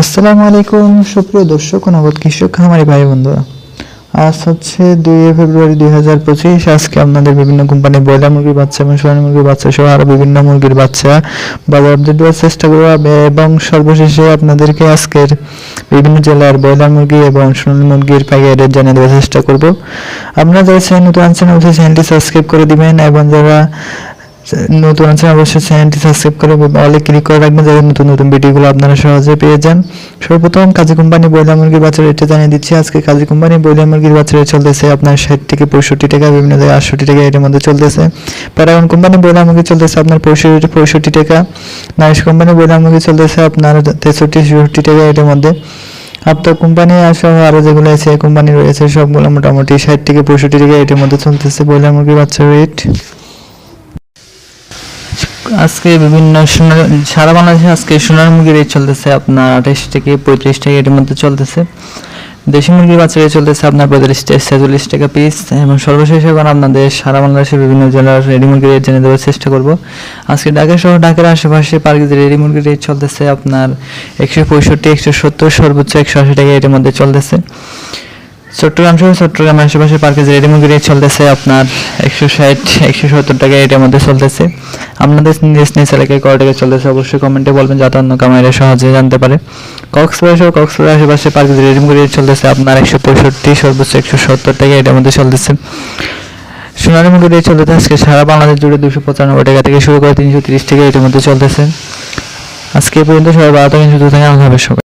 আসসালামু আলাইকুম, সুপ্রিয় দর্শক নগদ কৃষক খামারি ভাই বন্ধুরা। আজ হচ্ছে দুই ফেব্রুয়ারি দুই হাজার পঁচিশ, আজকে আপনাদের বিভিন্ন কোম্পানির ব্রয়লার মুরগির বাচ্চা এবং সোনালী মুরগির বাচ্চা সহ আরও বিভিন্ন মুরগির বাচ্চা বাজার আপডেট দেওয়ার চেষ্টা করব। এবং সর্বশেষে আপনাদেরকে আজকের বিভিন্ন জেলার ব্রয়লার মুরগি এবং সোনালী মুরগির পাইকারি রেট জানিয়ে দেওয়ার চেষ্টা করব। আপনারা যারা চ্যানেল নতুন আছেন, অবশ্যই চ্যানেলটি সাবস্ক্রাইব করে দিবেন এবং যারা নতুন আছেন অবশ্যই চ্যানেলটি সাবস্ক্রাইব করে অলে ক্লিক করে রাখবেন যাতে নতুন নতুন ভিডিওগুলো আপনারা সহজে পেয়ে যান। সর্বপ্রথম কাজী কোম্পানি ব্রয়লার মুরগির বাচ্চা রেটটা জানিয়ে দিচ্ছি। আজকে কাজী কোম্পানি ব্রয়লার মুরগির বাচ্চা রেট চলতেছে আপনার ষাট থেকে পঁয়ষট্টি টাকা, বিভিন্ন জায়গায় আটষট্টি টাকা এর মধ্যে চলতেছে। প্যারাগন কোম্পানি ব্রয়লার মুরগি চলতেছে আপনার পঁয়ষট্টি পঁয়ষট্টি টাকা। নাইস কোম্পানি ব্রয়লার মুরগি চলতেছে আপনার তেষট্টি চৌষট্টি টাকা এর মধ্যে। আপনার কোম্পানি সহ আরও যেগুলো আছে, কোম্পানি রয়েছে, সবগুলো মোটামুটি ষাট থেকে পঁয়ষট্টি টাকা এটার মধ্যে চলতেছে ব্রয়লার মুরগির বাচ্চার রেট। আজকে বিভিন্ন সোনার, সারা বাংলাদেশে আজকে সোনার মুরগির রেট চলতেছে আপনার আঠাশ থেকে পঁয়ত্রিশ টাকা এর মধ্যে চলতেছে। দেশি মুরগির বাচ্চা রেট চলতেছে আপনার পঁয়তাল্লিশ থেকে ছেচল্লিশ টাকা পিস এবং সর্বশেষ এখন আপনাদের সারা বাংলাদেশের বিভিন্ন জেলার রেডি মুরগির রেট জেনে দেওয়ার চেষ্টা করব। আজকে ঢাকা সহ ঢাকার আশেপাশে পার কেজি রেডি মুরগির রেট চলতেছে আপনার একশো পঁয়ষট্টি, একশো সত্তর, সর্বোচ্চ একশো আশি টাকা এর মধ্যে চলতেছে। চট্টগ্রাম সহ চট্টগ্রামের আশেপাশে পার কেজি রেডি মুরগির রেট চলতেছে আপনার একশো ষাট, একশো সত্তর টাকা এটার মধ্যে চলতেছে। আপনাদের নিজ নিজ এলাকায় কত টাকা চলতেছে অবশ্যই কমেন্টে বলবেন যাতে অন্য কামাইরা সহজে জানতে পারে। কক্সবাজার সহ কক্সবাজার আশেপাশে পার্কে কেজি রেডি মুরগির রেট চলতেছে আপনার একশো পঁয়ষট্টি, সর্বোচ্চ একশো সত্তর টাকা এটার মধ্যে চলতেছে। মুরগির রেট চলতেছে আজকে সারা বাংলাদেশ জুড়ে দুশো পঁচানব্বই টাকা থেকে শুরু করে তিনশো তিরিশ টাকা এটার মধ্যে চলতেছে। আজকে পর্যন্ত সবাই থাকেন, সুস্থ থাকেন, আল্লাহ সবাই।